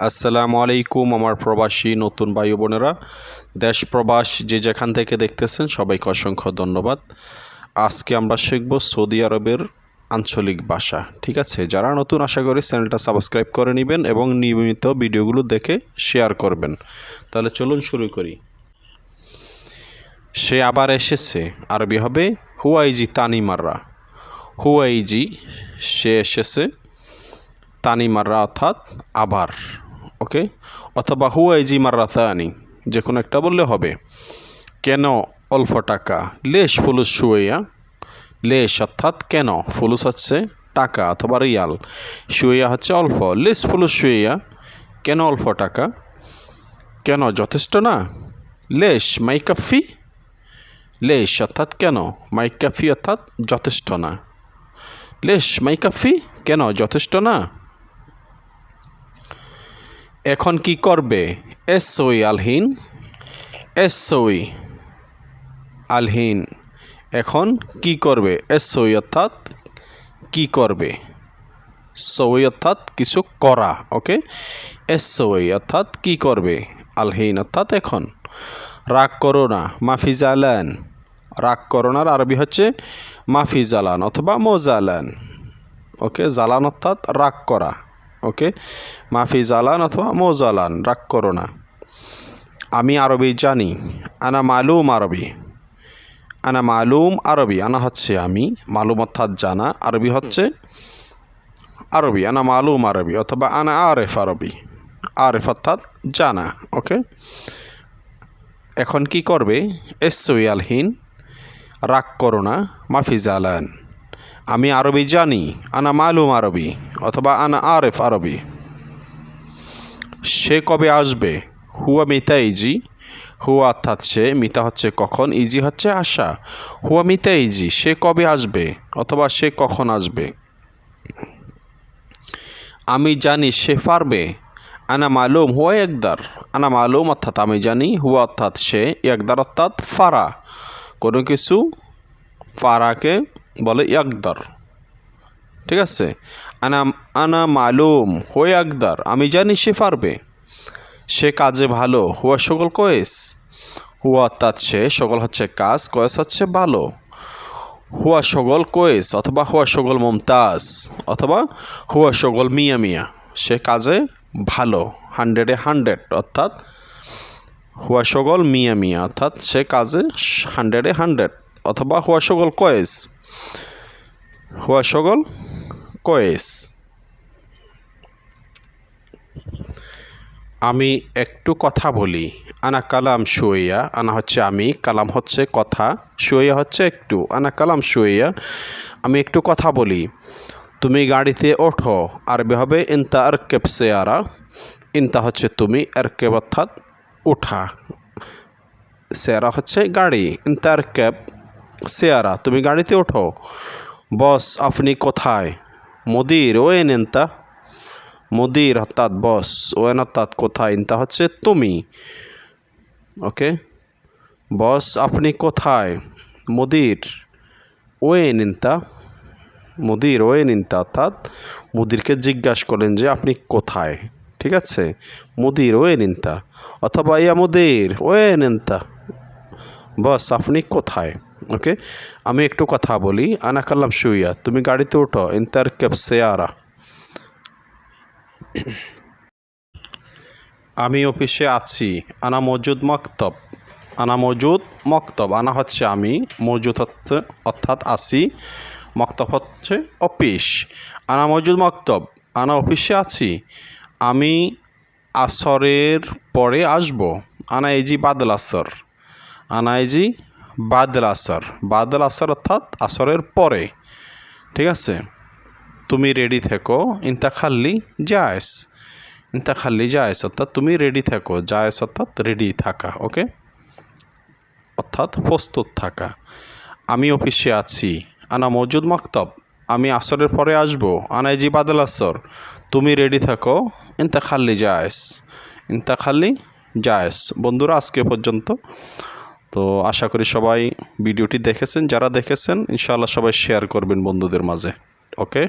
আসসালামু আলাইকুম আমার প্রবাসী নতুন ভাই বোনেরা। দেশ, প্রবাস যে যেখান থেকে দেখতেছেন সবাইকে অসংখ্য ধন্যবাদ। আজকে আমরা শিখব সৌদি আরবের আঞ্চলিক ভাষা, ঠিক আছে? যারা নতুন আশা করি চ্যানেলটা সাবস্ক্রাইব করে নেবেন এবং নিয়মিত ভিডিওগুলো দেখে শেয়ার করবেন। তাহলে চলুন শুরু করি। সে আবার এসেছে, আরবি হবে হুয়াইজি তানিমাররা। হুয়াইজি, সে এসেছে তানিমাররা অর্থাৎ আবার। ওকে? অথবা হুয়াইজি মাররা তানি যে কোনো একটা বললে হবে। কেন অল্প টাকা? লেশ ফুলুস শুয়েয়া লেশ অর্থাৎ কেন? ফুলুস হচ্ছে টাকা অথবা রিয়াল। শুয়েয়া হচ্ছে অল্প। লেশ ফুলুস শুয়েয়া কেন অল্প টাকা? কেন যথেষ্ট না? লেশ মাইকাফি? লেশ অর্থাৎ কেন? মাইকাফি অর্থাৎ যথেষ্ট না। লেশ মাইকাফি? কেন যথেষ্ট না? এখন কি করবে? এসই আলহিন এসই আলহীন। এখন কি করবে? এসই অর্থাৎ কি করবে? সই অর্থাৎ কিছু করা, ওকে? এসই অর্থাৎ কি করবে? আলহীন অর্থাৎ এখন। রাগ করো না মাফিজ আলান রাগ করোনার আরবি হচ্ছে মাফিজ আলান অথবা মোজালান ওকে? জালান অর্থাৎ রাগ করা। ওকে? মাফি জালান অথবা মোজালান, রাগ করো না। আমি আরবি জানি। আনা মালুম আরবি। আনা মালুম আরবি। আনা হচ্ছে আমি। মালুম অর্থাৎ জানা। আরবি হচ্ছে আরবি। আনা মালুম আরবি অথবা আনা আরেফ আরবি। আরেফ অর্থাৎ জানা। ওকে? এখন কি করবে? এসই আলহীন রাগ করো না। মাফি জালান আমি আরবি জানি। আনা মালুম আরবি। অথবা আনা আরেফ আরবি। সে কবে আসবে? হুয়া মিতা ইজি। হুয়া অর্থাৎ সে, মিতা হচ্ছে কখন? ইজি হচ্ছে আশা হুয়া মিতা ইজি, সে কবে আসবে? অথবা সে কখন আসবে? আমি জানি সে পারবে। আনা মালুম, হুয়া একদার। আনা মালুম অর্থাৎ আমি জানি, হুয়া অর্থাৎ সে, একদার অর্থাৎ ফারা। কোনো কিছু ফারাকে বলে একদার। ঠিক আছে? আনা আনা মালুম, হয়ে আকদার, আমি জানি সে পারবে। সে কাজে ভালো, হুয়া সকল কয়েস। হুয়া সে সকল হচ্ছে কাজ, কয়েস হচ্ছে ভালো। হুয়া সকল কোয়েস অথবা হুয়া সকল মমতাজ অথবা হুয়া সকল মিয়া মিয়া, সে কাজে ভালো হান্ড্রেডে হান্ড্রেড অর্থাৎ হুয়া সকল মিয়া মিয়া, অর্থাৎ সে কাজে হান্ড্রেডে হান্ড্রেড অথবা হুয়া সকল কয়েস। হুয়া সকল? কয়েস। আমি একটু কথা বলি। আনা কালাম শুয়েয়া আনা হচ্ছে আমি, কালাম হচ্ছে কথা শুয়েয়া হচ্ছে একটু, আনা কালাম শুয়েয়া আমি একটু কথা বলি। তুমি গাড়িতে ওঠো, আরবি হবে ইনতা আর কেপ সেয়ারা, ইনতা হচ্ছে তুমি, আর কেব অর্থাৎ উঠা। সেয়ারা হচ্ছে গাড়ি, ইনতা আর কেপ সেয়ারা, তুমি গাড়িতে ওঠো। বস, আপনি কোথায়? মুদির ওয়েন এনতা মুদির, অর্থাৎ বস ওয়েন অর্থাৎ কোথায়? ইনতা হচ্ছে তুমি। ওকে? বস, আপনি কোথায়? মুদির ওয়েন ইনতা মুদির ওয়েন ইনতা অর্থাৎ মুদিরকে জিজ্ঞাসা করেন যে, আপনি কোথায়? ঠিক আছে? মুদির ওয়েন ইনতা অথবা ইয়া মুদির ওয়েন ইনতা বস, আপনি কোথায়? ওকে আমি একটু কথা বলি। আনা কাল্লাম শুইয়া, তুমি গাড়িতে ওঠো ইন্তার ক্যাব সেয়ারা। আমি অফিসে আছি। আনা মজুদ মক্তব। আনা মজুদ মক্তব। আনা হচ্ছে আমি। মজুদ হচ্ছে, অর্থাৎ আছি মক্তব হচ্ছে অফিস। আনা মজুদ মক্তব। আনা অফিসে আছি। আমি আসরের পরে আসব। আনা এজি বাদল আসর। আনা এজি বাদল আসর। বাদল আসর অর্থাৎ আসরের পরে। ঠিক আছে? তুমি রেডি থেকো। ইন্তা খাল্লি জায়স ইন্তা খাল্লি জায়স অর্থাৎ তুমি রেডি থেকো। জায়স অর্থাৎ রেডি থাকা ওকে অর্থাৎ প্রস্তুত থাকা। আমি অফিসে আছি। আনা মজুদ মক্তব, আমি আসরের পরে আসব। আনাইজি বাদল আসর, তুমি রেডি থাকো। ইন্তা খাল্লি জায়স ইন্তা খাল্লি জায়স বন্ধুরা, আজকে পর্যন্ত তো আশা করি সবাই ভিডিওটি দেখেছেন, যারা দেখেছেন, ইনশাআল্লাহ সবাই শেয়ার করবেন বন্ধুদের মাঝে। ওকে